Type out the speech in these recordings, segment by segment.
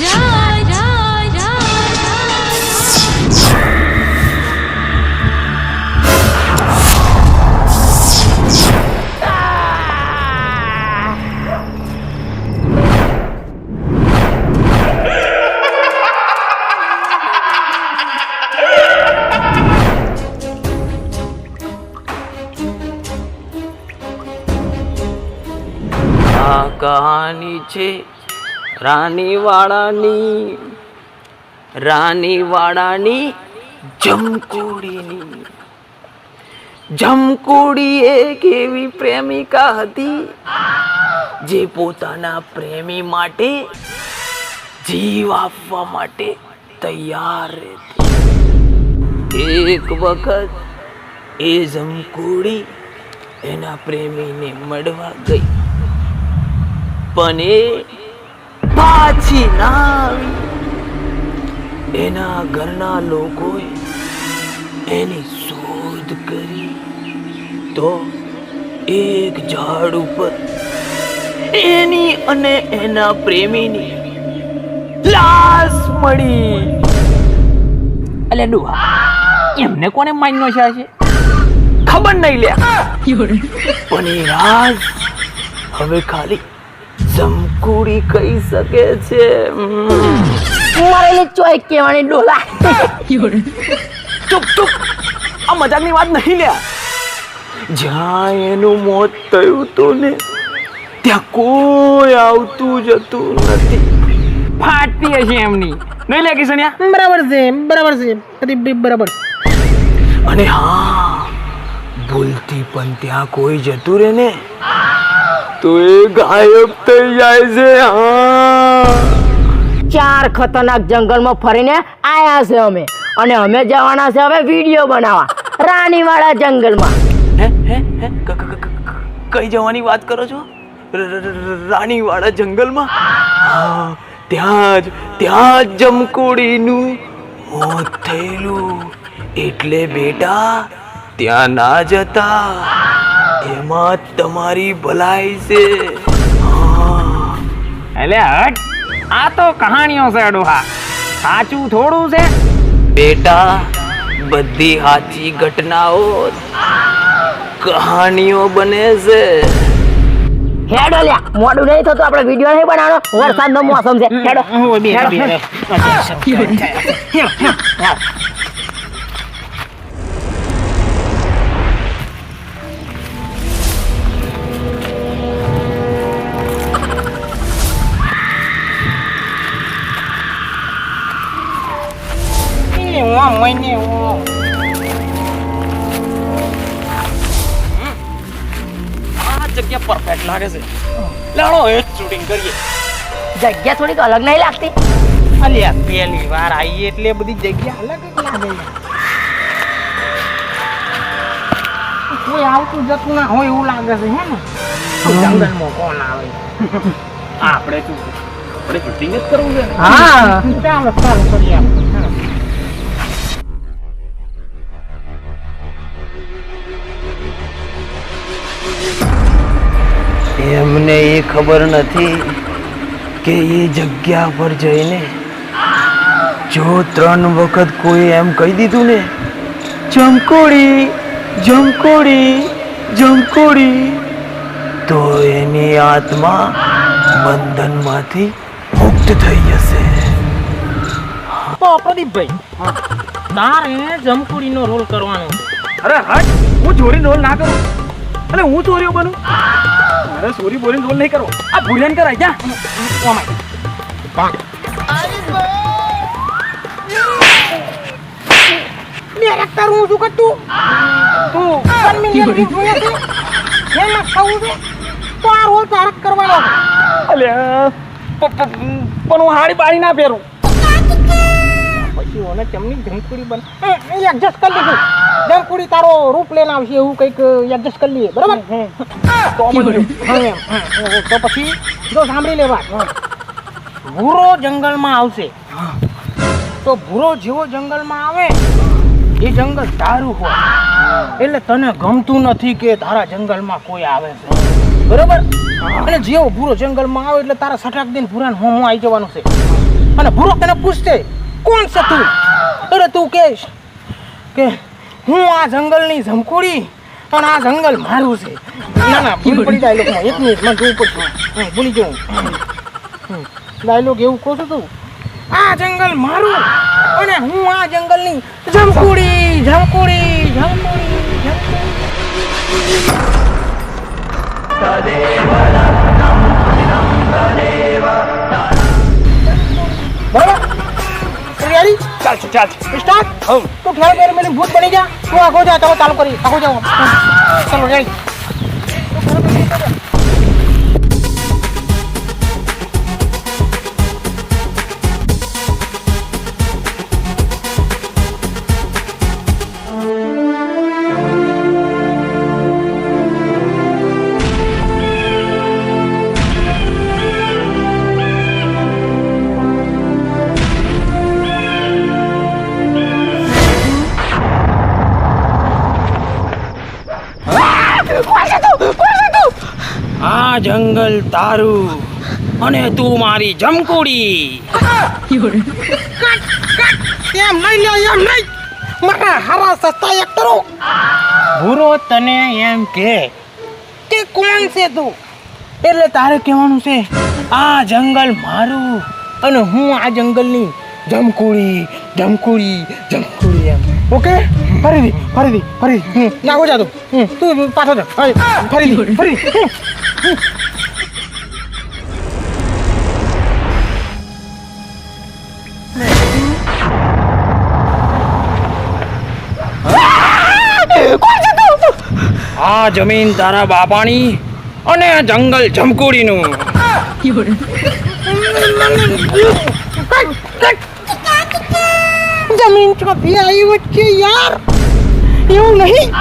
રાજ રાજ રાનીવાડાની રાનીવાડાની જમકુડીની. જમકુડી એક એવી પ્રેમિકા હતી, જે પોતાના પ્રેમી માટે જીવ આપવા માટે તૈયાર રહેતી. એક વખત એ જમકુડી એના પ્રેમીને મળવા ગઈ. પણ એ પાછી ના આવી એના ઘરના લોકોએ એની શોધ કરી. તો એક ઝાડ ઉપર એની અને એના પ્રેમીની લાશ મળી. અલે ડુહા એમને કોને માન્યો છે આજે? ખબર નહીં લે પણ એ રાજ હવે ખાલી જમકુડી કહી શકે છે. મરેલી ચોય કેવાની ડોલા. ચૂપ ચૂપ. આ મજાકની વાત નહીં લે જ્યાં એનું મોત થયું હતું ને ત્યાં કોઈ આવતું જતું નથી. ફાટતી હશે એમની. નહીં લે કિશન્યા બરાબર છે બરાબર છે બરાબર. અને હા ભૂલથી પણ ત્યાં કોઈ જતું રહે ને. તો એ ગાયબ થઈ જાય છે હા. ચાર ખતરનાક જંગલમાં ફરીને આયા છે અમે. અને અમે જવાના છે હવે વીડિયો બનાવવા. રાણીવાળા જંગલમાં. હે હે હે? ક- ક- ક- ક- કઈ જવાની વાત કરો છો? ર- ર- ર- રાણીવાળા જંગલમાં? હા ત્યાં જ ત્યાં જ જમકુડીનું મોત થયેલું. એટલે બેટા ત્યાં ના જતા. એમાં તમારી ભલાઈ છે હા એટલે હટ આ તો કહાણીઓ છે ડોહા સાચું થોડું છે બેટા બધી સાચી ઘટનાઓ કહાણીઓ બને છે હેડો લ્યા મોડું નહીં થતું આપણે વીડિયો નહીં બનાવવાનો વરસાદનો મોસમ છે હેડો હેડો. આ જગ્યા પરફેક્ટ લાગે છે લાડો એ શૂટિંગ કરીએ જગ્યા થોડીક અલગ નહીં લાગતી અલ્યા પહેલી વાર આવીએ એટલે બધી જગ્યા અલગ જ લાગે કોઈ આવતું જતું ના હોય એવું લાગે છે હે ને જંગલમાં કોણ આવે આપણે શું? આપણે શૂટિંગ જ કરવું છે હા. ચાલો ચાલો કરીએ આપણે એમને એ ખબર નથી કે એ જગ્યા પર જઈને જો ત્રણ વખત કોઈ એમ કહી દીધું ને જમકોડી જમકોડી જમકોડી તો એની આત્મા બંધનમાંથી મુક્ત થઈ જશે. તો પ્રદીપભાઈ તારે જમકુડીનો રોલ કરવાનો અરે હટ હું ચોરી રોલ ના કરું. અને હું ચોરીઓ બનું? અરે સોરી બોલીને રોલ નહીં કરો આ ભૂલિયન કરાય જા. ડિરેક્ટર હું શું કરતું તું? પરમિશન જોઈએ છે? એમાં થવું છે તો આ રોલ તારે કરવાનો છે. પ- પણ હું હાડી બાળી ના પહેરું. પછી ઓને તેમની જમકુડી બન એડજસ્ટ કરી લીધું જમકુડી તારો રૂપ લઈને આવશે એવું કંઈક એડજસ્ટ કરી લઈએ. બરાબર? તો પછી જો સાંભળી લે વાત. ભૂરો જંગલમાં આવશે. તો ભૂરો જેવો જંગલમાં આવે એ જંગલ તારું હોય. એટલે તને ગમતું નથી કે તારા જંગલમાં કોઈ આવે છે. બરોબર? અને જેવો ભૂરો જંગલમાં આવે એટલે તારા સટાક દિન ભૂરાને હું હું આવી જવાનું છે. અને ભૂરો તને પૂછશે કોણ છે તું? અરે તું કહેશ કે હું આ જંગલની ઝમકુડી પણ આ જંગલ મારું છે. ના ના, ભૂલ પડી ડાયલોગમાં એક મિનિટ, મને જોવું પડશે. ભૂલી જાઉં. ડાયલોગ એવું કહું છું તું. આ જંગલ મારું અને હું આ જંગલની ઝમકુડી ઝમકુડી ઝમકુડી ઝમકુડી ચાલશે ચાલશે. સ્ટાર્ટ તું ખ્યાલ કરે મને ભૂત બની જા. તું આગો જા ચાલો ચાલુ કરી આગો જાઓ. ચલો રેડી આ જંગલ તારું અને તું મારી જમકુડી. એમ નહીં લ્યો એમ નહીં. મારા હારા સસ્તા એક કરો. ભૂરો તને એમ કે કે કોણ છે તું? એટલે તારે કહેવાનું છે આ જંગલ મારું અને હું આ જંગલની જમકુડી જમકુડી જમકુડી એમ. ઓકે? ફરીથી ફરીથી ફરીથી. હમ નાખો જા તું. તું પાછો જા. ફરીથી ફરીથી. આ જમીન તારા બાપાની અને આ જંગલ જમકુડીનું. જમીન આવી વચ્ચે યાર. એવું નહીં?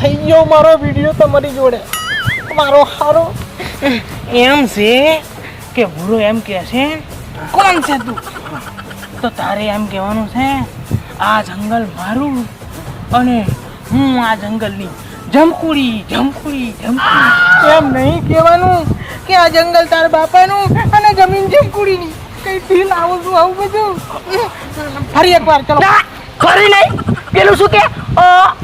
થઈ ગયો મારો વીડિયો તમારી જોડે. મારો હારો. એમ છે કે ભૂરો એમ કહે છે કોણ છે તું? તો તારે એમ કહેવાનું છે આ જંગલ મારું અને હું આ જંગલની જમકુડી જમકુડી જમકુડી. એમ નહીં કહેવાનું કે આ જંગલ તારા બાપાનું અને જમીન જમકુડીની. કઈ ફીલ આવું છું આવું બધું? ફરી એકવાર ચલો. ફરી કરી નહીં. પેલું શું કે? અ,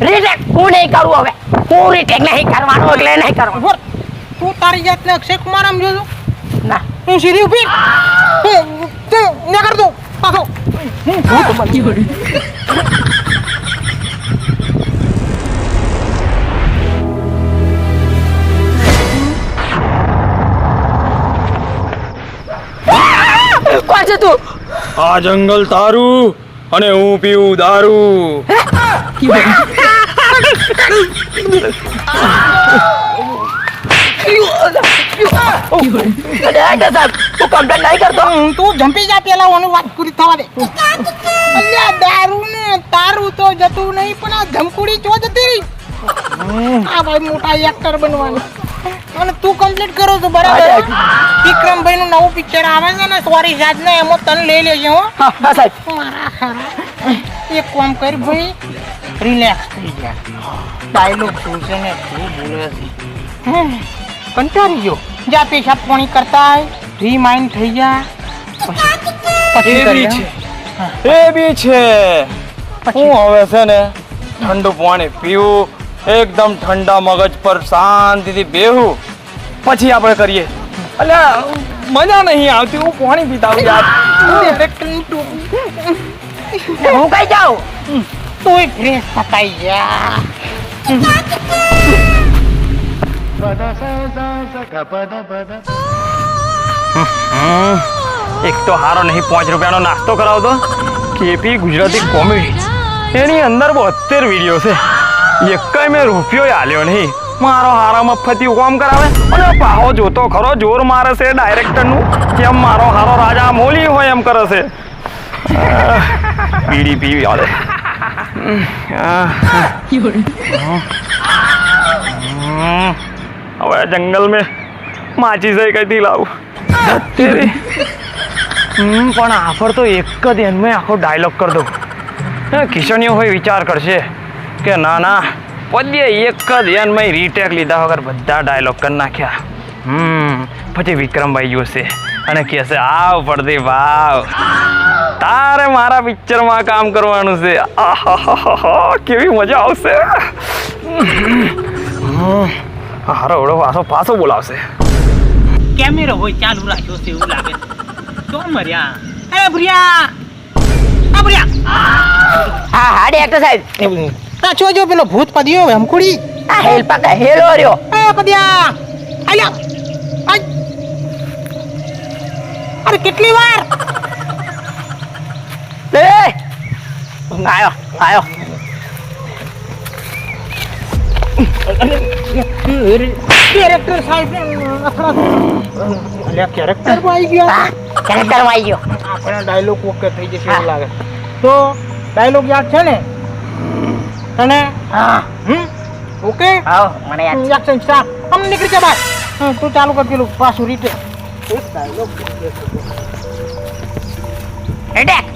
રીટેક રીટેક હું નહીં કરું હવે. હું રીટેક નહીં કરવાનું એટલે નહીં કરવાનું. બોલ તું તારી જાતને અક્ષય કુમાર આમ જોજો. ના. હું સીધી ઊભી હું ના કર પાછો. કોણ છે તું? આ જંગલ તારું અને હું પીવું દારૂ. નહીં કરતો તું જંપી જા પેલા ઓની વાત પૂરી થવા દે. દારૂ ને તારું તો જતું નહીં પણ આ ધમકુડી ચો જતી રહી? આ ભાઈ મોટા એક્ટર બનવાનું. અને તું કમ્પ્લીટ કરો છો બરાબર? વિક્રમભાઈ નું નવું પિક્ચર આવે છે ને સોરી સાજ ને એમાં તને લઈ લેજે હો. સાહેબ. એક કામ કરી ભાઈ રિલેક્સ થઈ જા. ડાયલોગ શું છે ને શું બોલે? છે કંટાળી ગયો જા પેશાબ પાણી કરતા રીમાઇન્ડ થઈ જા. પછી એ બી છે. એ બી છે. હું હવે છે ને ઠંડુ પાણી પીવું એકદમ ઠંડા મગજ પર શાંતિથી બેહું. પછી આપણે કરીએ. અલ્યા મજા નહીં આવતી. હું પાણી પીતા આવું યાર. હું કઈ જાઉં? તું ફ્રેશ થતાઈ જા એક તો હારો નહીં પાંચ રૂપિયાનો નાસ્તો કરાવતો કેપી ગુજરાતી કોમેડી. એની અંદર બોતેર વીડિયો છે. એકાઈ મેં રૂપિયો આલ્યો નહીં. મારો હારા મફતી કોમ કરાવે. અને પાહો જોતો ખરો જોર મારે છે ડાયરેક્ટરનું. કેમ મારો હારો રાજા મોલી હોય એમ કરે છે. બીડી પીવી. હમ, હવે જંગલ મેં માચી જાય કઈથી લાવું. હમ પણ આફર તો એક જ એનમાં આખો ડાયલોગ કરી દઉં કિશનીઓ હોય વિચાર કરશે કે ના ના પદ્ય એક જ એનમાં રીટેક લીધા વગર બધા ડાયલોગ કરી નાખ્યા હમ પછી વિક્રમભાઈ જોશે અને કહેશે આવ પડદે ભાવ તારે મારા પિક્ચરમાં કામ કરવાનું છે. કેવી મજા આવશે. હારો ઓળો પાછો પાછો બોલાવશે. કેમેરો હોય ચાલુ રાખ્યો છે એવું લાગે. તો મર્યા? અરે ભુરિયા! આ ભુરિયા! હા હા ડેક્ટર સાહેબ. આ જોજો પેલો ભૂત પદ્યો હમકુડી આ હેલ પાકા હેલો રહ્યો. એ પદ્યા! આલ્યા અરે કેટલી વાર? એ આયો આયો કેરેક્ટર સાહેબ કેરેક્ટર આવી ગયા કેરેક્ટર આવી ગયો આપણા ડાયલોગ ઓકે થઈ જશે એવું લાગે તો ડાયલોગ યાદ છે ને તને હા હમ ઓકે આવો મને યાદ એક્શન સ્ટાર્ટ આમ નીકળી જા બહાર તું ચાલુ કર પેલું પાછું રીતે એક ડાયલોગ એટેક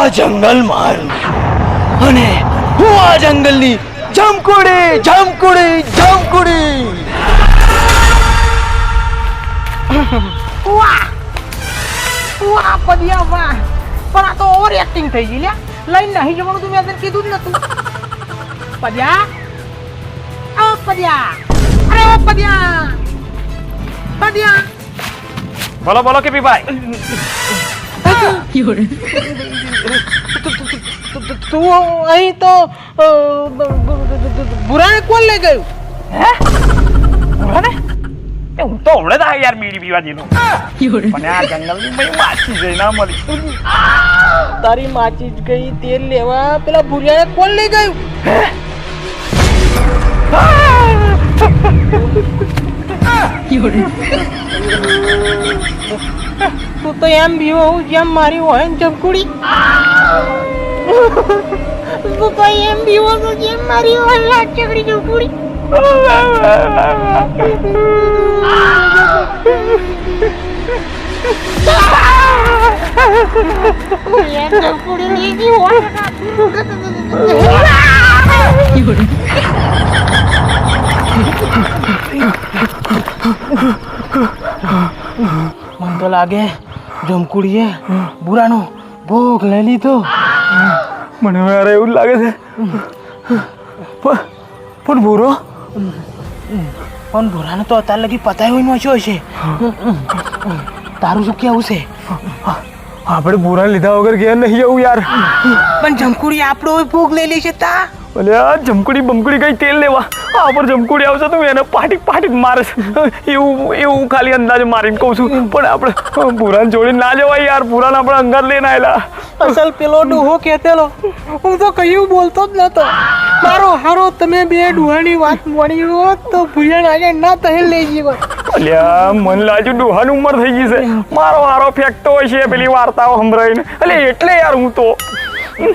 આ જંગલ મારું. અને હું આ જંગલની જમકુડી જમકુડે જમકુડે. વાહ વાહ પડિયા વાહ પણ આ તો ઓવર એક્ટિંગ થઈ ગઈ લ્યા. લઈને નહીં જવાનું તું મેં તને કીધું જ નતું. પદિયા ઓ પડિયા અરે ઓ પદિયા પડિયા. બોલો બોલો કે ભાઈ. તું અહીં તો બુરાને કોણ લઈ ગયું એ હું તો હમણાં જ આવ્યો યાર બીડી પીવા જેનો પણ આ જંગલની ભાઈ માછી જઈ ના મળી તારી માચી જ ગઈ તેલ લેવા પેલા ભુરિયાને કોણ લઈ ગયું તું તો એમ બીવો હું જેમ મારી હોય ને ચમકુડી તું તો એમ બીવો તો જેમ મારી હોય લાટ ચકડી ચમકુડી હોય. મને તો લાગે જમકુડીએ? બુરાનો ભોગ લઈ લીધો. મને હવે એવું લાગે છે. પણ બુરો? પણ ભૂરાને તો અત્યારે લગી પતાય હોય છે હશે. તારું શું કેવું છે? આપણે બુરાને લીધા વગર ઘેર નહીં જવું યાર. પણ જમકુડી આપણો ભોગ લઈ લેશે તા. અલે આ જમકુડી બમકુડી કઈ તેલ લેવા? આ પર જમકુડી આવશે તો એને પાટી પાટી મારે એવું એવું ખાલી અંદાજે મારીને કહું છું. પણ આપણે પુરાન જોડીને ના જવાય યાર. પુરાન આપણે અંગાર લઈને આવેલા અસલ પેલો ડોહો કહેતેલો હું તો કયું બોલતો જ નતો. મારો હારો તમે બે ડોહાની વાત મળી હોત તો ભૂયણ આજે ના તહેલ લઈ જીવો. અલ્યા મન લાજુ ડોહાની ઉંમર થઈ ગઈ છે. મારો હારો ફેંકતો હોય છે પેલી વાર્તાઓ સંભળાઈને. એટલે એટલે યાર હું તો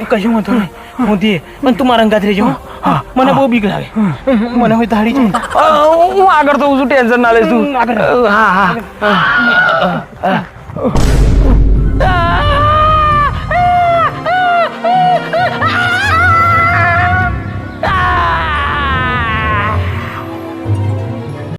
કશું હતું નહીં. હું. દે પણ તું મારા અંગાત રહેજો હા. મને બહુ બીક લાગે. મને હોય તારી છે હું આગળ તો શું ટેન્શન ના લઈશ તું. આગળ. હા હા.